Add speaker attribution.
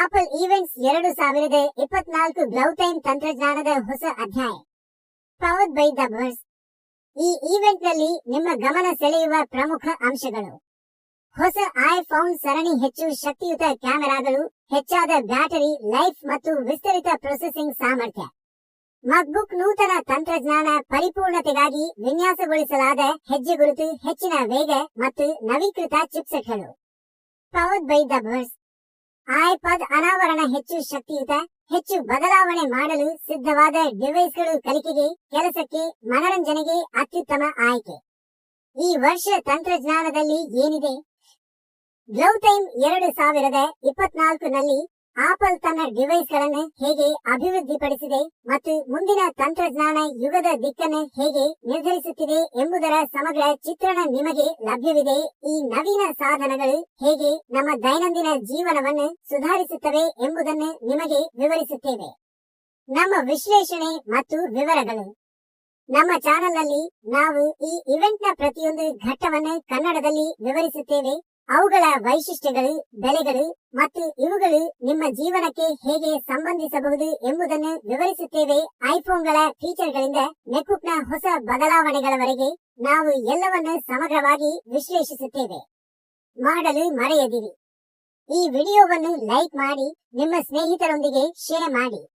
Speaker 1: Apple events ಎರಡು ಸಾವಿರದ ಇಪ್ಪತ್ನಾಲ್ಕು ಗ್ಲೌ ಟೈಮ್ ತಂತ್ರಜ್ಞಾನದ ಹೊಸ ಅಧ್ಯಾಯ. ಪವರ್ಡ್ ಬೈ ದ ಬರ್ಸ್ ಈ ಈವೆಂಟ್ನಲ್ಲಿ ನಿಮ್ಮ ಗಮನ ಸೆಳೆಯುವ ಪ್ರಮುಖ ಅಂಶಗಳು. ಹೊಸ ಐಫೋನ್ ಸರಣಿ ಹೆಚ್ಚು ಶಕ್ತಿಯುತ ಕ್ಯಾಮೆರಾಗಳು, ಹೆಚ್ಚಾದ ಬ್ಯಾಟರಿ, ಲೈಫ್ ಮತ್ತು ವಿಸ್ತರಿತ ಪ್ರೊಸೆಸಿಂಗ್ ಸಾಮರ್ಥ್ಯ. ಮಕ್ಬುಕ್ ನೂತನ ತಂತ್ರಜ್ಞಾನ ಪರಿಪೂರ್ಣತೆಗಾಗಿ ವಿನ್ಯಾಸಗೊಳಿಸಲಾದ ಹೆಜ್ಜೆಗುರುತು ಹೆಚ್ಚಿನ ವೇಗ ಮತ್ತು ನವೀಕೃತ ಚಿಪ್ಸೆಟ್ಗಳು. ಪವರ್ಡ್ ಬೈ ದ ಬರ್ಸ್ ಐಪಾದ್ ಅನಾವರಣ ಹೆಚ್ಚು ಶಕ್ತಿಯುತ ಹೆಚ್ಚು ಬದಲಾವಣೆ ಮಾಡಲು ಸಿದ್ಧವಾದ ಡಿವೈಸ್ಗಳು ಕಲಿಕೆಗೆ, ಕೆಲಸಕ್ಕೆ, ಮನರಂಜನೆಗೆ ಅತ್ಯುತ್ತಮ ಆಯ್ಕೆ. ಈ ವರ್ಷ ತಂತ್ರಜ್ಞಾನದಲ್ಲಿ ಏನಿದೆ? ಗ್ಲೌ ಟೈಮ್ ಎರಡು ಸಾವಿರದ ಇಪ್ಪತ್ನಾಲ್ಕು ನಲ್ಲಿ ಆಪಲ್ ತನ್ನ ಡಿವೈಸ್ಗಳನ್ನು ಹೇಗೆ ಅಭಿವೃದ್ಧಿಪಡಿಸಿದೆ ಮತ್ತು ಮುಂದಿನ ತಂತ್ರಜ್ಞಾನ ಯುಗದ ದಿಕ್ಕನ್ನು ಹೇಗೆ ನಿರ್ಧರಿಸುತ್ತಿದೆ ಎಂಬುದರ ಸಮಗ್ರ ಚಿತ್ರಣ ನಿಮಗೆ ಲಭ್ಯವಿದೆ. ಈ ನವೀನ ಸಾಧನಗಳು ಹೇಗೆ ನಮ್ಮ ದೈನಂದಿನ ಜೀವನವನ್ನು ಸುಧಾರಿಸುತ್ತವೆ ಎಂಬುದನ್ನು ನಿಮಗೆ ವಿವರಿಸುತ್ತೇವೆ. ನಮ್ಮ ವಿಶ್ಲೇಷಣೆ ಮತ್ತು ವಿವರಗಳು. ನಮ್ಮ ಚಾನೆಲ್ನಲ್ಲಿ ನಾವು ಈ ಇವೆಂಟ್ನ ಪ್ರತಿಯೊಂದು ಘಟ್ಟವನ್ನು ಕನ್ನಡದಲ್ಲಿ ವಿವರಿಸುತ್ತೇವೆ. ಅವುಗಳ ವೈಶಿಷ್ಟ್ಯಗಳು, ಬೆಲೆಗಳು ಮತ್ತು ಇವುಗಳು ನಿಮ್ಮ ಜೀವನಕ್ಕೆ ಹೇಗೆ ಸಂಬಂಧಿಸಬಹುದು ಎಂಬುದನ್ನು ವಿವರಿಸುತ್ತೇವೆ ಐಫೋನ್ಗಳ ಫೀಚರ್ಗಳಿಂದ ನೆಕ್ಬುಕ್ನ ಹೊಸ ಬದಲಾವಣೆಗಳವರೆಗೆ ನಾವು ಎಲ್ಲವನ್ನೂ ಸಮಗ್ರವಾಗಿ ವಿಶ್ಲೇಷಿಸುತ್ತೇವೆ. ಮಾಡಲು ಮರೆಯದಿರಿ. ಈ ವಿಡಿಯೋವನ್ನು ಲೈಕ್ ಮಾಡಿ, ನಿಮ್ಮ ಸ್ನೇಹಿತರೊಂದಿಗೆ ಶೇರ್ ಮಾಡಿ.